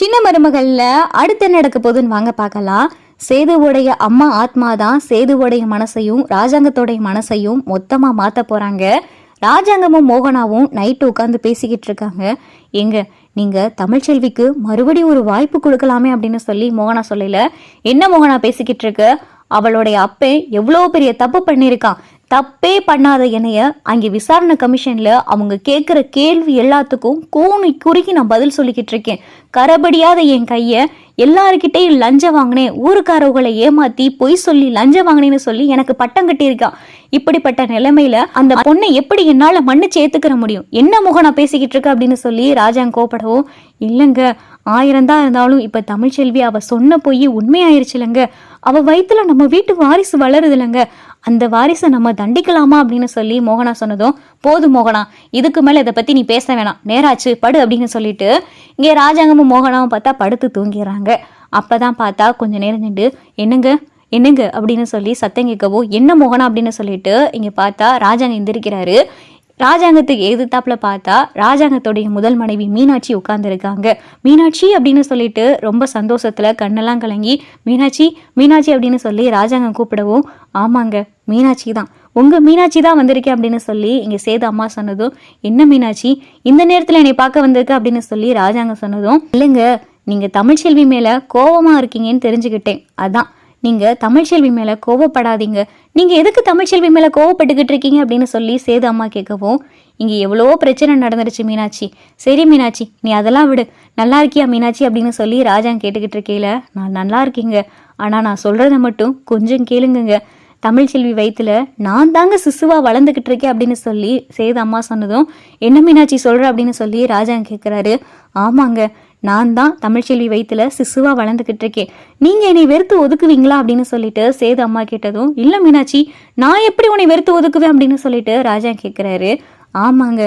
சின்ன மருமகள்ல அடுத்து என்ன நடக்க போகுதுன்னு வாங்க பார்க்கலாம். சேதுவோடைய அம்மா ஆத்மா தான் சேதுவோடைய மனசையும் ராஜாங்கத்தோடைய மனசையும் மொத்தமா மாத்த போறாங்க. ராஜாங்கமும் மோகனாவும் நைட்டு உட்காந்து பேசிக்கிட்டு இருக்காங்க. எங்க நீங்க தமிழ்ச்செல்விக்கு மறுபடியும் ஒரு வாய்ப்பு கொடுக்கலாமே அப்படின்னு சொல்லி மோகனா சொல்லல. என்ன மோகனா பேசிக்கிட்டு இருக்க? அவளுடைய அப்பே எவ்வளோ பெரிய தப்பு பண்ணியிருக்கான். தப்பே பண்ணாத என்னைய அங்கே விசாரணை கமிஷன்ல அவங்க கேட்குற கேள்வி எல்லாத்துக்கும் கூணி குறுக்கி நான் பதில் சொல்லிக்கிட்டு இருக்கேன். கரபடியாத என் கையை எல்லாருக்கிட்டையும் லஞ்சம் வாங்கினேன். ஊருக்காரவங்களை ஏமாத்தி பொய் சொல்லி லஞ்சம் வாங்கினேன்னு சொல்லி எனக்கு பட்டம் கட்டியிருக்கான் இப்படிப்பட்ட நிலைமையில அந்த பொண்ணை எப்படி என்னால மண்ணு சேர்த்துக்கிற முடியும்? என்ன முகம் நான் பேசிக்கிட்டு இருக்க அப்படின்னு சொல்லி ராஜாங்க கோபப்படவும் இல்லைங்க ஆயிரம் தான் இருந்தாலும் இப்ப தமிழ்ச்செல்வி அவ சொன்ன பொய் உண்மையாயிருச்சுலங்க. அவ வயிற்றுல நம்ம வீட்டு வாரிசு வளருது இல்லைங்க அந்த வாரிசை நம்ம தண்டிக்கலாமா அப்படின்னு சொல்லி மோகனா சொன்னதும் போதும் மோகனா இதுக்கு மேலே இதை பற்றி நீ பேச வேணாம். நேராச்சு படு அப்படின்னு சொல்லிட்டு இங்கே ராஜாங்கமும் மோகனாவும் பார்த்தா படுத்து தூங்கிடுறாங்க. அப்பதான் பார்த்தா கொஞ்சம் நேரம் நின்று என்னங்க என்னங்க? அப்படின்னு சொல்லி சத்தம் கேட்கவும் என்ன மோகனா? அப்படின்னு சொல்லிட்டு இங்கே பார்த்தா ராஜாங்க எந்திரிக்கிறாரு. ராஜாங்கத்துக்கு எதிர்த்தாப்புல பார்த்தா ராஜாங்கத்துடைய முதல் மனைவி மீனாட்சி உட்கார்ந்துருக்காங்க. மீனாட்சி அப்படின்னு சொல்லிட்டு ரொம்ப சந்தோஷத்துல கண்ணெல்லாம் கலங்கி மீனாட்சி மீனாட்சி அப்படின்னு சொல்லி ராஜாங்கம் கூப்பிடவும் ஆமாங்க மீனாட்சி தான். உங்க மீனாட்சி தான் வந்திருக்கேன் அப்படின்னு சொல்லி இங்க சேது அம்மா சொன்னதும் என்ன மீனாட்சி இந்த நேரத்துல என்னை பார்க்க வந்திருக்க அப்படின்னு சொல்லி ராஜாங்கம் சொன்னதும் இல்லைங்க நீங்க தமிழ்ச்செல்வி மேல கோவமா இருக்கீங்கன்னு தெரிஞ்சுக்கிட்டேன். அதான் நீங்கள் தமிழ்ச்செல்வி மேலே கோவப்படாதீங்க. நீங்கள் எதுக்கு தமிழ்ச்செல்வி மேலே கோவப்பட்டுக்கிட்டு இருக்கீங்க அப்படின்னு சொல்லி சேது அம்மா கேட்கவும் இங்கே எவ்வளோ பிரச்சனை நடந்துருச்சு மீனாட்சி. சரி மீனாட்சி நீ அதெல்லாம் விடு. நல்லா இருக்கியா மீனாட்சி அப்படின்னு சொல்லி ராஜா கேட்டுக்கிட்டு இருக்கையில நான் நல்லா இருக்கீங்க. ஆனால் நான் சொல்கிறத மட்டும் கொஞ்சம் கேளுங்கங்க. தமிழ்ச்செல்வி வயிற்றுல நான் தாங்க சிசுவாக வளர்ந்துக்கிட்டு இருக்கேன் அப்படின்னு சொல்லி சேது அம்மா சொன்னதும் என்ன மீனாட்சி சொல்கிற அப்படின்னு சொல்லி ராஜா கேட்குறாரு ஆமாங்க நான் தான் தமிழ்ச்செல்வி வயிற்றுல சிசுவாக வளர்ந்துக்கிட்டு இருக்கேன் நீங்கள் என்னை வெறுத்து ஒதுக்குவீங்களா? அப்படின்னு சொல்லிட்டு சேது அம்மா கேட்டதும் இல்லை மீனாட்சி நான் எப்படி உன்னை வெறுத்து ஒதுக்குவேன்? அப்படின்னு சொல்லிட்டு ராஜா கேட்குறாரு ஆமாங்க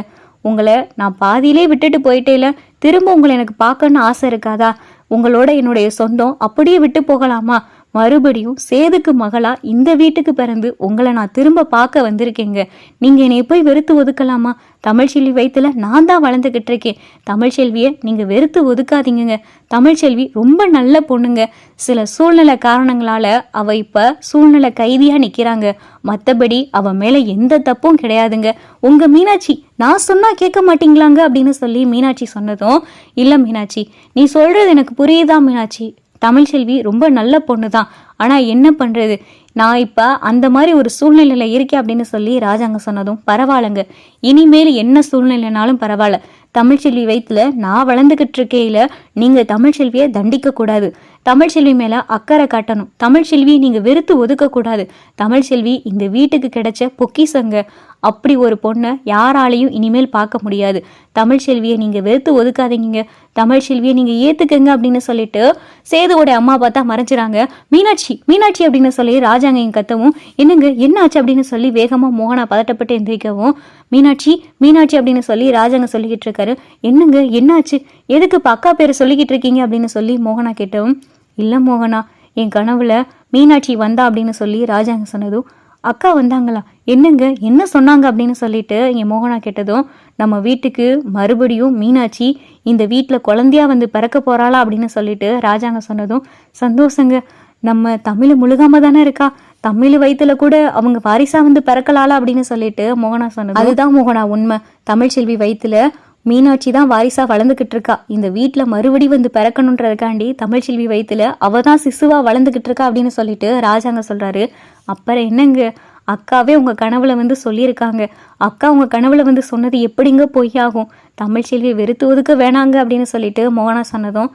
உங்களை நான் பாதியிலே விட்டுட்டு போயிட்டேல திரும்ப உங்களை எனக்கு பார்க்கணுன்னு ஆசை இருக்காதா? உங்களோட என்னுடைய சொந்தம் அப்படியே விட்டு போகலாமா? மறுபடியும் சேதுக்கு மகளா இந்த வீட்டுக்கு பிறந்து உங்களை நான் திரும்ப பார்க்க வந்திருக்கேங்க. நீங்க என்னை போய் வெறுத்து ஒதுக்கலாமா? தமிழ்ச்செல்வி வயிற்றுல நான் தான் வளர்ந்துக்கிட்டு இருக்கேன். தமிழ்ச்செல்வியை நீங்க வெறுத்து ஒதுக்காதீங்கங்க. தமிழ்ச்செல்வி ரொம்ப நல்ல பொண்ணுங்க. சில சூழ்நிலை காரணங்களால அவ இப்ப சூழ்நிலை கைதியா நிக்கிறாங்க. மத்தபடி அவ மேல எந்த தப்பும் கிடையாதுங்க. உங்க மீனாட்சி நான் சொன்னா கேட்க மாட்டீங்களாங்க அப்படின்னு சொல்லி மீனாட்சி சொன்னதும் இல்ல மீனாட்சி நீ சொல்றது எனக்கு புரியுதா மீனாட்சி? தமிழ்செல்வி ரொம்ப நல்ல பொண்ணு தான் ஆனால் என்ன பண்ணுறது நான் இப்போ அந்த மாதிரி ஒரு சூழ்நிலையில் இருக்கேன் அப்படின்னு சொல்லி ராஜாங்க சொன்னதும் பரவாயில்லைங்க. இனிமேல் என்ன சூழ்நிலைனாலும் பரவாயில்ல. தமிழ்ச்செல்வி வயிற்றுல நான் வளர்ந்துக்கிட்டு இருக்கையில நீங்கள் தமிழ்ச்செல்வியை தண்டிக்கக்கூடாது தமிழ்ச்செல்வி மேலே அக்கறை காட்டணும். தமிழ்ச்செல்வி நீங்கள் வெறுத்து ஒதுக்கக்கூடாது தமிழ்ச்செல்வி இந்த வீட்டுக்கு கிடைச்ச பொக்கிசங்க அப்படி ஒரு பொண்ணை யாராலையும் இனிமேல் பார்க்க முடியாது. தமிழ்ச்செல்வியை நீங்கள் வெறுத்து ஒதுக்காதீங்க. தமிழ்ச்செல்வியை நீங்கள் ஏற்றுக்கங்க அப்படின்னு சொல்லிட்டு சேதுவோட அம்மா பார்த்தா மறைஞ்சிறாங்க. மீனாட்சி மீனாட்சி அப்படின்னு சொல்லி ராஜாங்க கத்தவும் என்னங்க என்ன ஆச்சு? அப்படின்னு சொல்லி வேகமாக மோகனா பதட்டப்பட்டு எந்திரிக்கவும் மீனாட்சி மீனாட்சி அப்படின்னு சொல்லி ராஜாங்க சொல்லிக்கிட்டு இருக்காரு என்னங்க என்னாச்சு? எதுக்கு இப்ப அக்கா பேரை சொல்லிக்கிட்டு இருக்கீங்க அப்படின்னு சொல்லி மோகனா கேட்டவும் இல்லை மோகனா என் கனவுல மீனாட்சி வந்தா அப்படின்னு சொல்லி ராஜாங்க சொன்னதும் அக்கா வந்தாங்களா? என்னங்க என்ன சொன்னாங்க? அப்படின்னு சொல்லிட்டு என் மோகனா கேட்டதும் நம்ம வீட்டுக்கு மறுபடியும் மீனாட்சி இந்த வீட்டில் குழந்தையா வந்து பிறக்க போறாளா? அப்படின்னு சொல்லிட்டு ராஜாங்க சொன்னதும் சந்தோஷங்க நம்ம தமிழ் முழுகாம தானே இருக்கா? தமிழ் வயித்துல கூட அவங்க வாரிசா வந்து பிறக்கலாளா? அப்படின்னு சொல்லிட்டு மோகனா சொன்னது அதுதான் மோகனா உண்மை. தமிழ்ச்செல்வி வயித்துல மீனாட்சி தான் வாரிசா வளர்ந்துகிட்டு இருக்கா. இந்த வீட்டில் மறுபடி வந்து பிறக்கணுன்றதுக்காண்டி தமிழ்ச்செல்வி வயிற்றுல அவ தான் சிசுவா வளர்ந்துகிட்டு இருக்கா அப்படின்னு சொல்லிட்டு ராஜாங்க சொல்றாரு. அப்புறம் என்னங்க? அக்காவே உங்க கனவுல வந்து சொல்லியிருக்காங்க. அக்கா உங்க கனவுல வந்து சொன்னது எப்படிங்க பொய்யாகும்? தமிழ்ச்செல்வியை வெறுத்து ஒதுக்க வேணாங்க அப்படின்னு சொல்லிட்டு மோகனா சொன்னதும்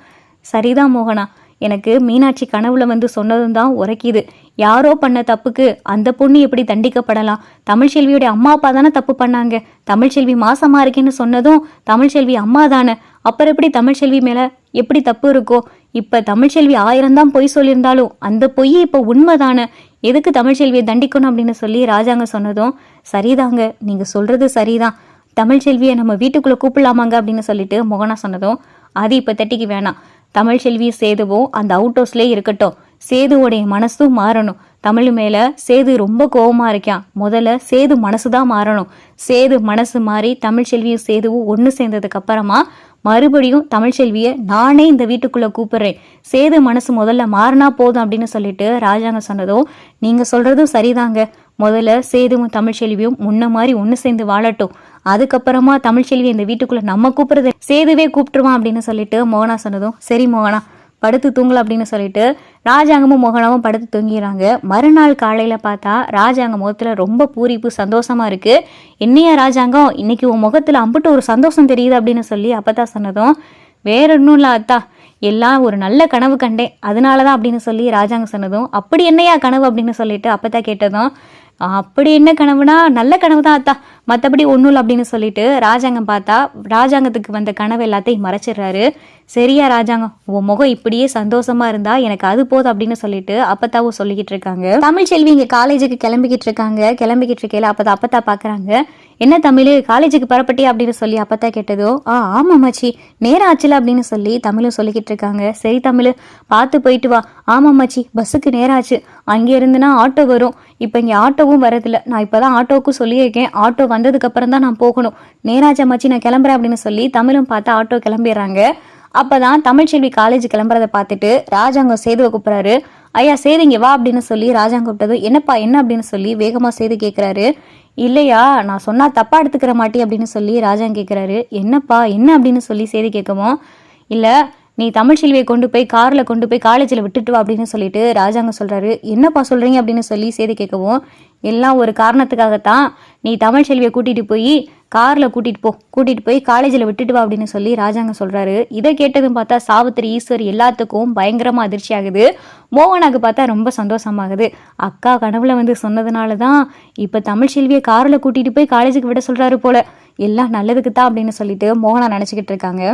சரிதான் மோகனா. எனக்கு மீனாட்சி கனவுல வந்து சொன்னதும் தான் உரைக்குது. யாரோ பண்ண தப்புக்கு அந்த பொண்ணு எப்படி தண்டிக்கப்படலாம்? தமிழ்ச்செல்வியோட அம்மா அப்பா தானே தப்பு பண்ணாங்க. தமிழ்ச்செல்வி மாசமா இருக்கேன்னு சொன்னதும் தமிழ்ச்செல்வி அம்மா தானே. அப்புறம் எப்படி தமிழ்ச்செல்வி மேல எப்படி தப்பு இருக்கோ? இப்ப தமிழ்ச்செல்வி ஆயிரம் தான் பொய் சொல்லியிருந்தாலும் அந்த பொய் இப்ப உண்மைதானே எதுக்கு தமிழ்ச்செல்வியை தண்டிக்கணும் அப்படின்னு சொல்லி ராஜாங்க சொன்னதும் சரிதாங்க நீங்க சொல்றது சரிதான். தமிழ்ச்செல்வியை நம்ம வீட்டுக்குள்ள கூப்பிடலாமாங்க அப்படின்னு சொல்லிட்டு மோகனா சொன்னதும் அது இப்ப தட்டிக்கு வேணாம். தமிழ்ச்செல்வி சேதுவும் அந்த அவுட் ஹவுஸ்லேயே இருக்கட்டும். சேதுவோடைய மனசும் மாறணும். தமிழ் மேல சேது ரொம்ப கோபமா இருக்கான். முதல்ல சேது மனசு தான் மாறணும். சேது மனசு மாறி தமிழ்ச்செல்வியும் சேதுவும் ஒன்று சேர்ந்ததுக்கு அப்புறமா மறுபடியும் தமிழ்ச்செல்வியை நானே இந்த வீட்டுக்குள்ளே கூப்பிடுறேன். சேது மனசு முதல்ல மாறினா போதும் அப்படின்னு சொல்லிட்டு ராஜாங்க சொன்னதும் நீங்கள் சொல்கிறதும் சரிதாங்க. முதல்ல சேதுவும் தமிழ்ச்செல்வியும் முன்ன மாதிரி ஒன்று சேர்ந்து வாழட்டும். அதுக்கப்புறமா தமிழ்ச்செல்வி இந்த வீட்டுக்குள்ளே நம்ம கூப்பிடுறது சேதுவே கூப்பிட்டுருவான் அப்படின்னு சொல்லிட்டு மோகனா சொன்னதும் சரி மோகனா படுத்து தூங்கல அப்படின்னு சொல்லிட்டு ராஜாங்கமும் மோகனாவும் படுத்து தூங்கிடுறாங்க. மறுநாள் காலையில் பார்த்தா ராஜாங்க முகத்தில் ரொம்ப பூரிப்பு சந்தோஷமா இருக்கு. என்னையா ராஜாங்கம் இன்னைக்கு உன் முகத்தில் அம்புட்டு ஒரு சந்தோஷம் தெரியுது அப்படின்னு சொல்லி அப்பதான் சொன்னதும் வேற ஒன்றும் இல்லை அத்தா எல்லாம் ஒரு நல்ல கனவு கண்டேன். அதனால தான் அப்படின்னு சொல்லி ராஜாங்க சொன்னதும் அப்படி என்னையா கனவு அப்படின்னு சொல்லிட்டு அப்பதான் கேட்டதும் அப்படி என்ன கனவுனா நல்ல கனவு தான் அத்தா. மற்றபடி ஒன்றும் இல்லை அப்படின்னு சொல்லிட்டு ராஜாங்கம் பார்த்தா ராஜாங்கத்துக்கு வந்த கனவு எல்லாத்தையும் மறைச்சிடுறாரு. சரியா ராஜாங்கம் உன் முகம் இப்படியே சந்தோஷமா இருந்தா எனக்கு அது போதும் அப்படின்னு சொல்லிட்டு அப்பத்தாவும் சொல்லிக்கிட்டு இருக்காங்க. தமிழ் செல்வி இங்க காலேஜுக்கு கிளம்பிக்கிட்டு இருக்காங்க. கிளம்பிக்கிட்டு இருக்கையில அப்பதான் அப்பத்தா பாக்குறாங்க. என்ன தமிழ் காலேஜுக்கு பரப்பட்டியா அப்படின்னு சொல்லி அப்பத்தா கேட்டதோ. ஆ ஆமா மச்சி. நேரம் ஆச்சுல? அப்படின்னு சொல்லி தமிழும் சொல்லிக்கிட்டு இருக்காங்க. சரி தமிழ் பார்த்து போயிட்டு வா. ஆமா மச்சி பஸ்ஸுக்கு நேரம் ஆச்சு அங்கே இருந்துன்னா ஆட்டோ வரும். இப்போ இங்கே ஆட்டோவும் வரதில்ல. நான் இப்போ தான் ஆட்டோவுக்கும் சொல்லியிருக்கேன். ஆட்டோ வந்ததுக்கு அப்புறம் தான் நான் போகணும். நேராஜா மச்சி நான் கிளம்புறேன் அப்படின்னு சொல்லி தமிழும் பார்த்தா ஆட்டோ கிளம்பிடுறாங்க. அப்பதான் தமிழ்ச்செல்வி காலேஜ் கிளம்புறத பார்த்துட்டு ராஜாங்கம் சேதுவை கூப்பிட்றாரு. ஐயா சேது இங்கே வா அப்படின்னு சொல்லி ராஜாங்க கூப்பிட்டது. என்னப்பா என்ன? அப்படின்னு சொல்லி வேகமா சேது கேட்குறாரு இல்லையா நான் சொன்னால் தப்பாக எடுத்துக்கிற மாட்டி அப்படின்னு சொல்லி ராஜாங்க கேட்குறாரு என்னப்பா என்ன அப்படின்னு சொல்லி சேதி கேட்கவும் இல்லை நீ தமிழ்ச்செல்வியை கொண்டு போய் காரில் கொண்டு போய் காலேஜில் விட்டுட்டு வா அப்படின்னு சொல்லிட்டு ராஜாங்க சொல்கிறாரு என்னப்பா சொல்கிறீங்க அப்படின்னு சொல்லி சேது கேட்கவும் எல்லாம் ஒரு காரணத்துக்காகத்தான் நீ தமிழ் செல்வியை கூட்டிகிட்டு போய் காரில் கூட்டிகிட்டு போ. கூட்டிகிட்டு போய் காலேஜில் விட்டுட்டு வா அப்படின்னு சொல்லி ராஜாங்க சொல்கிறாரு இதை கேட்டதும் பார்த்தா சாவித்திரி ஈஸ்வர் எல்லாத்துக்கும் பயங்கரமாக அதிர்ச்சி ஆகுது. மோகனாக்கு பார்த்தா ரொம்ப சந்தோஷமாகுது. அக்கா கனவுல வந்து சொன்னதுனால தான் இப்போ தமிழ் செல்வியை காரில் கூட்டிகிட்டு போய் காலேஜுக்கு விட சொல்கிறாரு போல. எல்லாம் நல்லதுக்கு தான் அப்படின்னு சொல்லிட்டு மோகனா நினச்சிக்கிட்டு இருக்காங்க.